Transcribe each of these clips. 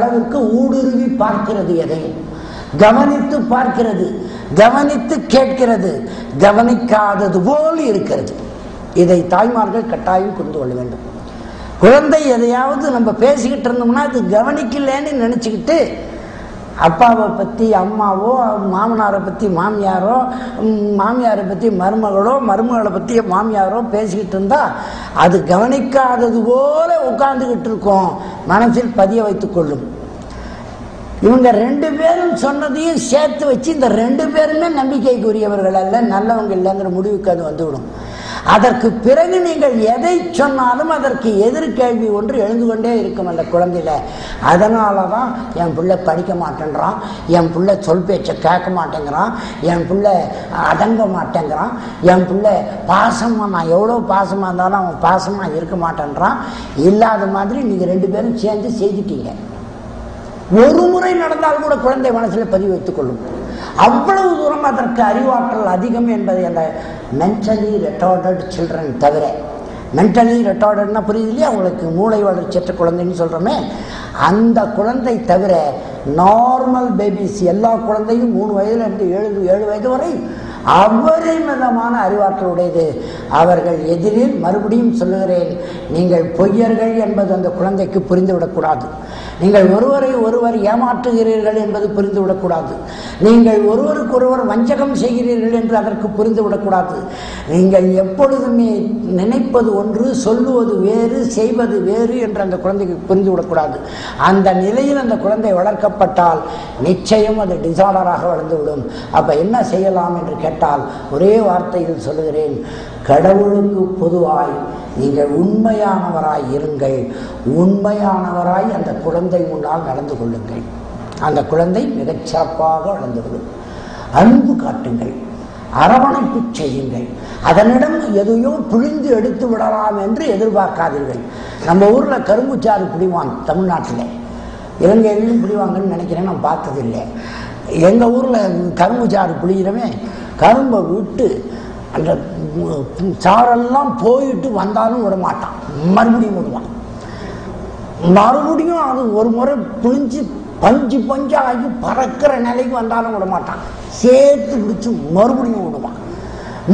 அளவுக்கு ஊடுருவி பார்க்கிறது எதையும் கவனித்து பார்க்கிறது கவனித்து கேட்கிறது கவனிக்காதது போல் இருக்கிறது. இதை தாய்மார்கள் கட்டாயம் புரிந்து கொள்ள வேண்டும். குழந்தை எதையாவது நம்ம பேசிக்கிட்டு இருந்தோம்னா அது கவனிக்கலன்னு நினச்சிக்கிட்டு அப்பாவை பற்றி அம்மாவோ மாமனாரை பற்றி மாமியாரோ மாமியாரை பற்றி மருமகளோ மருமகளை பற்றி மாமியாரோ பேசிக்கிட்டு இருந்தால் அது கவனிக்காதது போல உட்காந்துக்கிட்டு இருக்கோம். மனசில் பதிய வைத்துக் கொள்ளும். இவங்க ரெண்டு பேரும் சொன்னதையும் சேர்த்து வச்சு இந்த ரெண்டு பேருமே நம்பிக்கைக்குரியவர்கள் அல்ல நல்லவங்க இல்லைங்கிற முடிவுக்கு அது வந்துவிடும். அதற்கு பிறகு நீங்கள் எதை சொன்னாலும் அதற்கு எதிர்கேள்வி ஒன்று எழுந்து கொண்டே இருக்கும் அந்த குழந்தையில. அதனால தான் என் பிள்ளை படிக்க மாட்டேங்கிறான் என் பிள்ளை சொல் பேச்சை கேட்க மாட்டேங்கிறான் என் பிள்ளை அடங்க மாட்டேங்கிறான் என் பிள்ளை பாசமாக நான் எவ்வளோ பாசமாக இருந்தாலும் அவன் பாசமாக இருக்க மாட்டேன்றான். இல்லாத மாதிரி நீங்கள் ரெண்டு பேரும் சேர்ந்து செய்துட்டீங்க. ஒரு முறை நடந்தால் கூட குழந்தை மனசில் பதிவு வைத்துக் கொள்ளும். அவ்வளவு தூரம் அதற்கு அறிவாற்றல் அதிகம் என்பதை அந்த மென்டலி ரெட்டார்டட் சில்ட்ரன் தவிர. மென்டலி ரெட்டார்டட்னா புரியுது இல்லையா அவங்களுக்கு மூளை வளர்ச்சியற்ற குழந்தைன்னு சொல்கிறோமே அந்த குழந்தை தவிர நார்மல் பேபிஸ் எல்லா குழந்தையும் மூணு வயதுலேருந்து ஏழு ஏழு வயது வரை அபரிமிதமான அறிவாற்றல் உடையது. அவர்கள் எதிரில் மறுபடியும் சொல்லுகிறேன் நீங்கள் பொய்யர்கள் என்பது அந்த குழந்தைக்கு புரிந்துவிடக்கூடாது. நீங்கள் ஒருவரை ஒருவர் ஏமாற்றுகிறீர்கள் என்பது புரிந்துவிடக்கூடாது. நீங்கள் ஒருவருக்கொருவர் வஞ்சகம் செய்கிறீர்கள் என்று அதற்கு புரிந்துவிடக்கூடாது. நீங்கள் எப்பொழுதுமே நினைப்பது ஒன்று சொல்லுவது வேறு செய்வது வேறு என்று அந்த குழந்தைக்கு புரிந்துவிடக்கூடாது. அந்த நிலையில் அந்த குழந்தை வளர்க்கப்பட்டால் நிச்சயம் அது டிசார்டராக வளர்ந்துவிடும். அப்போ என்ன செய்யலாம் என்று கேட்டால் ஒரே வார்த்தையில் சொல்லுகிறேன் கடவுளுக்கு பொதுவாய் நீங்கள் உண்மையானவராய் இருங்கள். உண்மையானவராய் அந்த குழந்தை முன்னால் நடந்து கொள்ளுங்கள். அந்த குழந்தை மிகச்சிறப்பாக வளர்ந்துவிடும் அன்பு காட்டுங்கள் அரவணைப்பு செய்யுங்கள். அதனிடம் எதையோ பிழிந்து எடுத்து விடலாம் என்று எதிர்பார்க்காதீர்கள். நம்ம ஊரில் கரும்புச்சாறு பிடிவான் தமிழ்நாட்டில். இலங்கையிலும் பிடிவாங்கன்னு நினைக்கிறேன் நான் பார்த்ததில்லை. எங்கள் ஊரில் கரும்பு சாறு பிடிக்கிறவன் கரும்பை விட்டு அந்த சாரெல்லாம் போயிட்டு வந்தாலும் விட மாட்டான் மறுபடியும் விடுவான். மறுபடியும் அது ஒரு முறை பிழிஞ்சு பஞ்சு பஞ்சா ஆகி பறக்கிற நிலைக்கு வந்தாலும் விட மாட்டான் சேர்த்து பிடிச்சு மறுபடியும் விடுவான்.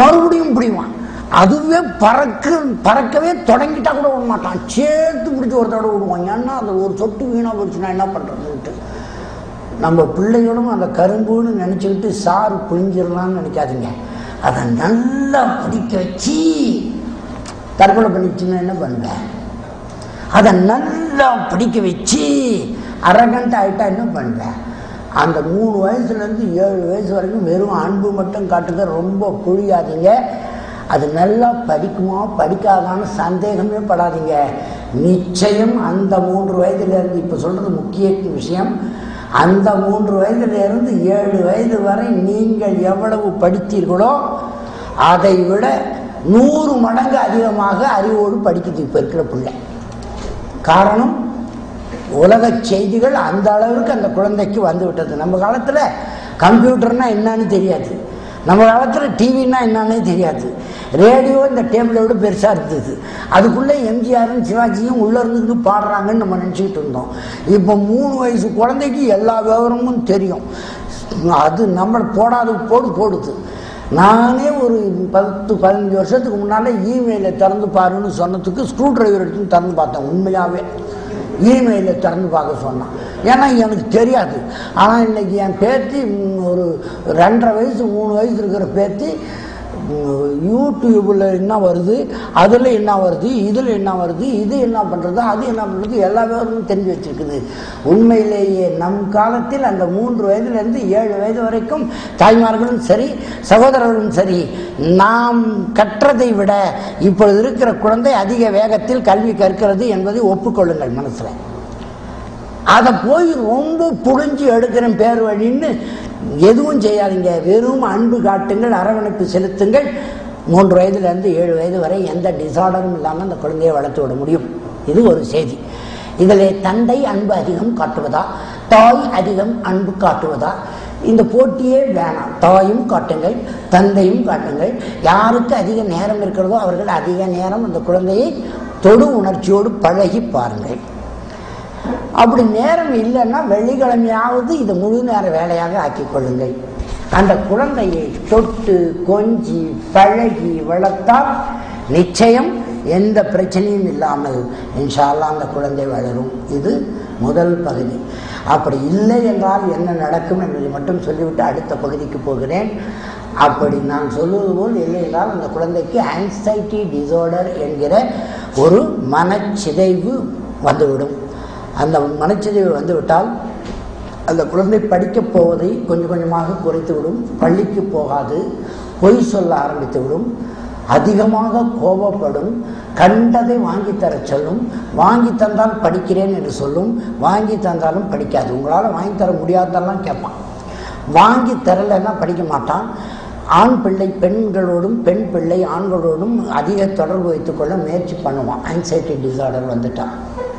மறுபடியும் பிடிவான். அதுவே பறக்க பறக்கவே தொடங்கிட்டா கூட விட மாட்டான் சேர்த்து பிடிச்சி ஒரு தடவை விடுவான். ஏன்னா அது ஒரு சொட்டு வீணாக போச்சுன்னா என்ன பண்ணுறதுன்ட்டு நம்ம பிள்ளைகளும் அந்த கரும்புன்னு நினச்சிக்கிட்டு சாறு புழிஞ்சிடலாம்னு நினைக்காதீங்க. அதை நல்லா பிடிக்க வச்சு தற்கொலை பண்ணிச்சுன்னா என்ன பண்ணுவேன்? அதை நல்லா பிடிக்க வச்சு அரகண்ட் ஆகிட்டா என்ன பண்ணுவேன்? அந்த மூணு வயசுலேருந்து ஏழு வயசு வரைக்கும் வெறும் அன்பு மட்டும் காட்டுங்க ரொம்ப புழியாதீங்க. அது நல்லா படிக்குமா படிக்காதான்னு சந்தேகமே படாதீங்க. நிச்சயம் அந்த மூன்று வயதுலேருந்து இப்போ சொல்கிறது முக்கிய விஷயம். அந்த மூன்று வயதிலிருந்து ஏழு வயது வரை நீங்கள் எவ்வளவு படித்தீர்களோ அதை விட நூறு மடங்கு அதிகமாக அறிவோடு படிக்குது இப்போ இருக்கிற பிள்ளை. காரணம் உலக செய்திகள் அந்த அளவிற்கு அந்த குழந்தைக்கு வந்து விட்டது. நம்ம காலத்தில் கம்ப்யூட்டர்னா என்னன்னு தெரியாது. நம்ம காலத்தில் டிவின்னா என்னன்னே தெரியாது. ரேடியோ இந்த டேபிளை விட பெருசாக இருந்தது. அதுக்குள்ளே எம்ஜிஆரும் சிவாஜியும் உள்ளே இருந்துக்கிட்டு பாடுறாங்கன்னு நம்ம நினச்சிக்கிட்டு இருந்தோம். இப்போ மூணு வயசு குழந்தைக்கு எல்லா விவரமும் தெரியும். அது நம்ம போடாத போடு போடுது. நானே ஒரு பத்து பதினஞ்சு வருஷத்துக்கு முன்னால் இமெயிலை திறந்து பாருன்னு சொன்னதுக்கு ஸ்க்ரூ டிரைவர் எடுத்து திறந்து பார்த்தேன் உண்மையாகவே இமெயிலை திறந்து பார்க்க சொன்னான். ஏன்னா எனக்கு தெரியாது. ஆனால் இன்னைக்கு என் பேத்தி ஒரு ரெண்டரை வயசு மூணு வயசு இருக்கிற பேத்தி யூடியூப்பில் என்ன வருது அதில் என்ன வருது இதில் என்ன வருது இது என்ன பண்ணுறது அது என்ன பண்ணுறது எல்லா விவரமும் தெரிஞ்சு வச்சிருக்குது. உண்மையிலேயே நம் காலத்தில் அந்த மூன்று வயதுலேருந்து ஏழு வயது வரைக்கும் தாய்மார்களும் சரி சகோதரர்களும் சரி நாம் கற்றதை விட இப்பொழுது இருக்கிற குழந்தை அதிக வேகத்தில் கல்வி கற்கிறது என்பதை ஒப்புக்கொள்ளுங்கள் மனசில். அதை போய் ரொம்ப புழிஞ்சு எடுக்கிறேன் பேர் வழின்னு எதுவும் செய்யாதீங்க. வெறும் அன்பு காட்டுங்கள் அரவணைப்பு செலுத்துங்கள். மூன்று வயதுலேருந்து ஏழு வயது வரை எந்த டிசார்டரும் இல்லாமல் அந்த குழந்தையை வளர்த்து விட முடியும். இது ஒரு செய்தி. இதில் தந்தை அன்பு அதிகம் காட்டுவதா? தாய் அதிகம் அன்பு காட்டுவதா? இந்த போட்டியே வேணாம். தாயும் காட்டுங்கள் தந்தையும் காட்டுங்கள். யாருக்கு அதிக நேரம் இருக்கிறதோ அவர்கள் அதிக நேரம் அந்த குழந்தையை தொடு உணர்ச்சியோடு பழகி பாருங்கள். அப்படி நேரம் இல்லைன்னா வெள்ளிக்கிழமையாவது இது முழு நேர வேலையாக ஆக்கிக் கொள்ளுங்கள். அந்த குழந்தையை தொட்டு கொஞ்சி பழகி வளர்த்தால் நிச்சயம் எந்த பிரச்சனையும் இல்லாமல் இன்ஷால்லாம் அந்த குழந்தை வளரும். இது முதல் பகுதி. அப்படி இல்லை என்றால் என்ன நடக்கும் என்பதை மட்டும் சொல்லிவிட்டு அடுத்த பகுதிக்கு போகிறேன். அப்படி நான் சொல்லுவது போல் இல்லை என்றால் அந்த குழந்தைக்கு ஆங்ஸைட்டி டிசார்டர் என்கிற ஒரு மனச்சிதைவு வந்துவிடும். அந்த மனச்சிதைவு வந்துவிட்டால் அந்த குழந்தை படிக்கப் போவதை கொஞ்சம் கொஞ்சமாக குறைத்துவிடும் பள்ளிக்கு போகாது பொய் சொல்ல ஆரம்பித்து விடும் அதிகமாக கோபப்படும் கண்டதை வாங்கி தர சொல்லும் வாங்கி தந்தால் படிக்கிறேன் என்று சொல்லும் வாங்கி தந்தாலும் படிக்காது. உங்களால் வாங்கி தர முடியாதெல்லாம் கேட்பான். வாங்கி தரலைன்னா படிக்க மாட்டான். ஆண் பிள்ளை பெண்களோடும் பெண் பிள்ளை ஆண்களோடும் அதிக தொடர்பு வைத்துக்கொள்ள முயற்சி பண்ணுவான். ஆங்ஸைட்டி டிசார்டர் வந்துட்டான்.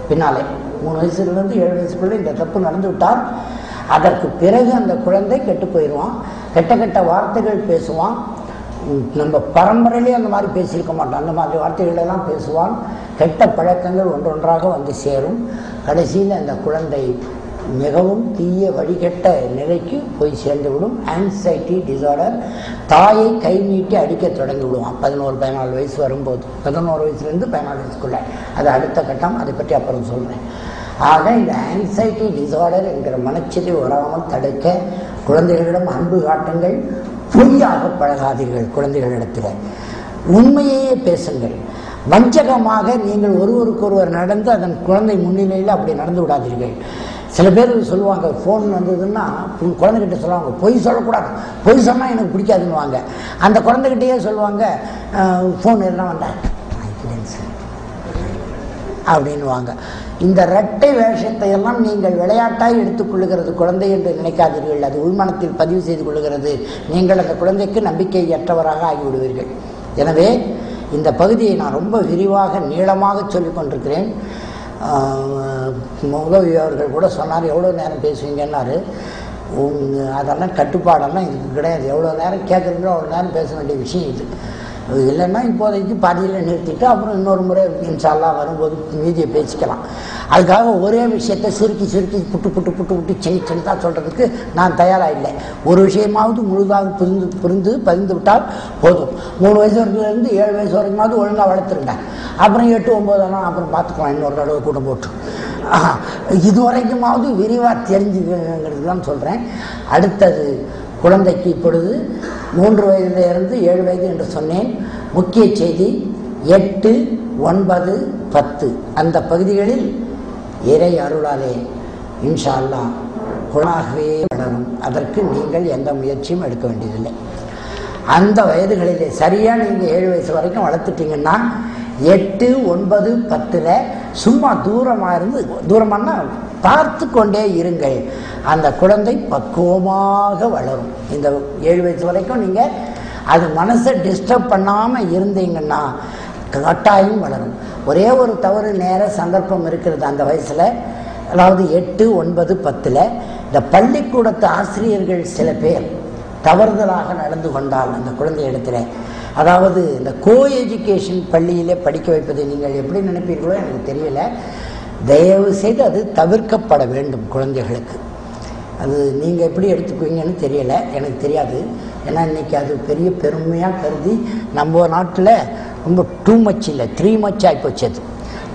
பின்னாலே. மூணு வயசுலேருந்து ஏழு வயசுக்குள்ளே இந்த தப்பு நடந்து விட்டால் அதற்கு பிறகு அந்த குழந்தை கெட்டு போயிடுவான். கெட்ட கெட்ட வார்த்தைகள் பேசுவான். நம்ம பரம்பரையிலே அந்த மாதிரி பேசியிருக்க மாட்டோம் அந்த மாதிரி வார்த்தைகளெல்லாம் பேசுவான். கெட்ட பழக்கங்கள் ஒன்றொன்றாக வந்து சேரும். கடைசியில் அந்த குழந்தை மிகவும் தீய வழிகட்ட நிலைக்கு போய் சேர்ந்துவிடும். ஆன்சைட்டி டிசார்டர் தாயை கை நீட்டி அடிக்க தொடங்கி விடுவான் பதினோரு பதினாலு வயசு வரும்போது. பதினோரு வயசுலேருந்து பதினாலு வயசுக்குள்ளே. அது அடுத்த கட்டம். அதை பற்றி அப்புறம் சொல்கிறேன் ஆக இந்த ஆன்சைட்டி டிசார்டர் என்கிற மனச்சதி வராமல் தடுக்க குழந்தைகளிடம் அன்பு காட்டுங்கள். பொய்யாக பழகாதீர்கள் குழந்தைகளிடத்தில். உண்மையையே பேசுங்கள். வஞ்சகமாக நீங்கள் ஒருவருக்கொருவர் நடந்து அதன் குழந்தை முன்னிலையில் அப்படி நடந்து விடாதீர்கள். சில பேர் சொல்லுவாங்க ஃபோன் வந்ததுன்னா குழந்தைகிட்ட சொல்லுவாங்க பொய் சொல்லக்கூடாது. பொய் சொன்னால் எனக்கு பிடிக்காதுன்னுவாங்க. அந்த குழந்தைகிட்டயே சொல்லுவாங்க ஃபோன் எல்லாம் வந்தேன் அப்படின்னுவாங்க. இந்த இரட்டை வேஷத்தை எல்லாம் நீங்கள் விளையாட்டாக எடுத்துக்கொள்ளுகிறது குழந்தை என்று நினைக்காதீர்கள். அது உள்மனத்தில் பதிவு செய்து கொள்ளுகிறது. நீங்கள் அந்த குழந்தைக்கு நம்பிக்கையற்றவராக ஆகிவிடுவீர்கள். எனவே இந்த பகுதியை நான் ரொம்ப விரிவாக நீளமாக சொல்லிக் கொண்டிருக்கிறேன். உதவி அவர்கள் கூட சொன்னார் எவ்வளோ நேரம் பேசுவீங்கன்னாரு? உங்க அதெல்லாம் கட்டுப்பாடெல்லாம் இதுக்கு கிடையாது. எவ்வளோ நேரம் கேட்குறீங்களோ அவ்வளோ நேரம் பேச வேண்டிய விஷயம் இது. அது இல்லைன்னா இப்போதைக்கு பாதியில் நிறுத்திட்டு அப்புறம் இன்னொரு முறை இன்ஷால்லா வரும்போது மீதியை பேசிக்கலாம். அதுக்காக ஒரே விஷயத்தை சுருக்கி சுருக்கி புட்டு புட்டு புட்டு புட்டு சின்ன சின்னதாக சொல்கிறதுக்கு நான் தயாராக இல்லை. ஒரு விஷயமாவது முழுதாக புரிந்து புரிந்து பதிந்து விட்டால் போதும். மூணு வயசு வரைக்கும்லேருந்து ஏழு வயசு வரைக்குமாவது ஒழுங்காக வளர்த்துருங்க. அப்புறம் எட்டு ஒம்போதெல்லாம் அப்புறம் பார்த்துக்கலாம் இன்னொரு தடவை கூட போட்டு. இது வரைக்குமாவது விரிவாக தெரிஞ்சுக்கிறது தான் சொல்கிறேன் அடுத்தது குழந்தைக்கு இப்பொழுது மூன்று வயதிலிருந்து ஏழு வயது என்று சொன்னேன். முக்கிய செய்தி எட்டு ஒன்பது பத்து. அந்த பகுதிகளில் இறை அருளாலே இன்ஷா அல்லாஹ் குணாகவே வளரும். அதற்கு நீங்கள் எந்த முயற்சியும் எடுக்க வேண்டியதில்லை. அந்த வயதுகளிலே சரியாக நீங்கள் ஏழு வயசு வரைக்கும் வளர்த்துட்டீங்கன்னா எட்டு ஒன்பது பத்தில் சும்மா தூரமாக இருந்து தூரமானால் பார்த்து கொண்டே இருங்கள். அந்த குழந்தை பக்குவமாக வளரும். இந்த ஏழு வயசு வரைக்கும் நீங்கள் அது மனசை டிஸ்டர்ப் பண்ணாமல் இருந்தீங்கன்னா கட்டாயம் வளரும். ஒரே ஒரு தவறு நேர சந்தர்ப்பம் இருக்கிறது அந்த வயசில். அதாவது எட்டு ஒன்பது பத்தில் இந்த பள்ளிக்கூடத்து ஆசிரியர்கள் சில பேர் தவறுதலாக நடந்து கொண்டால் அந்த குழந்தை இடத்துல. அதாவது இந்த கோ எஜுகேஷன் பள்ளியிலே படிக்க வைப்பதை நீங்கள் எப்படி நினைப்பீர்களோ எனக்கு தெரியல. தயவு செய்து அது தவிர்க்கப்பட வேண்டும் குழந்தைகளுக்கு. அது நீங்கள் எப்படி எடுத்துக்குவீங்கன்னு தெரியல எனக்கு தெரியாது. ஏன்னா இன்னைக்கு அது பெரிய பெருமையாக கருதி நம்ம நாட்டில் ரொம்ப டூ மச் இல்லை த்ரீ மச் ஆகிப்போச்சு அது.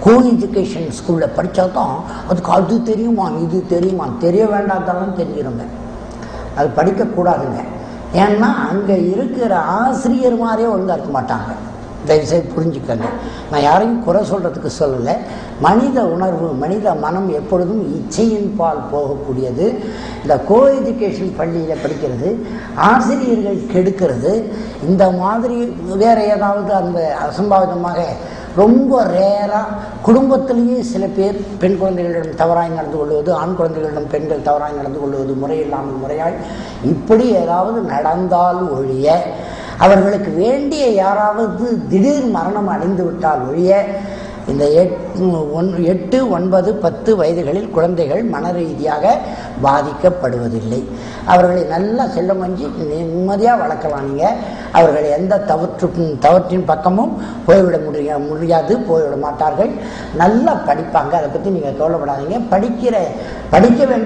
கோ எஜுகேஷன் ஸ்கூலில் படித்தா தான் அதுக்கு அது தெரியுமா இது தெரியுமா தெரிய வேண்டாதாலும் தெரிஞ்சிருங்க. அது படிக்கக்கூடாதுங்க. ஏன்னா அங்கே இருக்கிற ஆசிரியர் மாதிரியே ஒழுங்காக இருக்க மாட்டாங்க. தயவுசெய்து புரிஞ்சுக்கங்க. நான் யாரையும் குறை சொல்கிறதுக்கு சொல்லலை. மனித உணர்வு மனித மனம் எப்பொழுதும் இச்சையின் பால் போகக்கூடியது. இந்த கோ எஜுகேஷன் பள்ளியில் படிக்கிறது ஆசிரியர்கள் கெடுக்கிறது. இந்த மாதிரி வேறு ஏதாவது அந்த அசம்பாவிதமாக ரொம்ப ரேராக குடும்பத்திலேயே சில பேர் பெண் குழந்தைகளிடம் தவறாய் நடந்து கொள்வது ஆண் குழந்தைகளிடம் பெண்கள் தவறாய் நடந்து கொள்வது முறையில்லாமல் முறையாய் இப்படி ஏதாவது நடந்தால் ஒழிய அவர்களுக்கு வேண்டிய யாராவது திடீர் மரணம் அடைந்து விட்டால் ஒழிய இந்த எட்டு எட்டு ஒன்பது பத்து வயதுகளில் குழந்தைகள் மன ரீதியாக பாதிக்கப்படுவதில்லை. அவர்களை நல்லா செல்லம் அஞ்சு நிம்மதியாக வளர்க்கலாம் நீங்கள் அவர்கள் எந்த தவற்று தவற்றின் பக்கமும் போய்விட முடிய முடியாது போய்விட மாட்டார்கள். நல்லா படிப்பாங்க. அதை பற்றி நீங்கள் கவலைப்படாதீங்க. படிக்கிற படிக்க வேண்டிய